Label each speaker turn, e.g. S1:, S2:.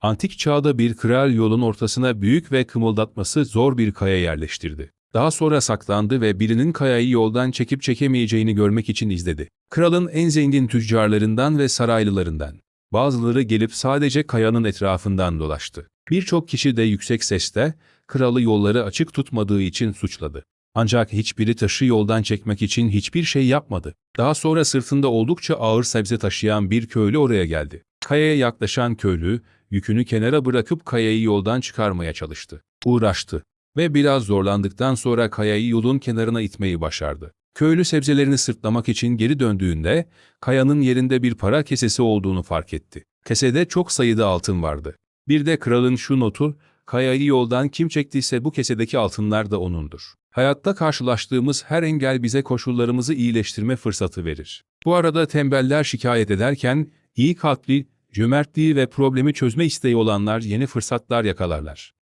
S1: Antik çağda bir kral yolun ortasına büyük ve kımıldatması zor bir kaya yerleştirdi. Daha sonra saklandı ve birinin kayayı yoldan çekip çekemeyeceğini görmek için izledi. Kralın en zengin tüccarlarından ve saraylılarından. Bazıları gelip sadece kayanın etrafından dolaştı. Birçok kişi de yüksek sesle kralı yolları açık tutmadığı için suçladı. Ancak hiçbiri taşı yoldan çekmek için hiçbir şey yapmadı. Daha sonra sırtında oldukça ağır sebze taşıyan bir köylü oraya geldi. Kayaya yaklaşan köylü, yükünü kenara bırakıp kayayı yoldan çıkarmaya çalıştı. Uğraştı ve biraz zorlandıktan sonra kayayı yolun kenarına itmeyi başardı. Köylü sebzelerini sırtlamak için geri döndüğünde, kayanın yerinde bir para kesesi olduğunu fark etti. Kesede çok sayıda altın vardı. Bir de kralın şu notu, kayayı yoldan kim çektiyse bu kesedeki altınlar da onundur. Hayatta karşılaştığımız her engel bize koşullarımızı iyileştirme fırsatı verir. Bu arada tembeller şikayet ederken, iyi kalpli, cömertliği ve problemi çözme isteği olanlar yeni fırsatlar yakalarlar.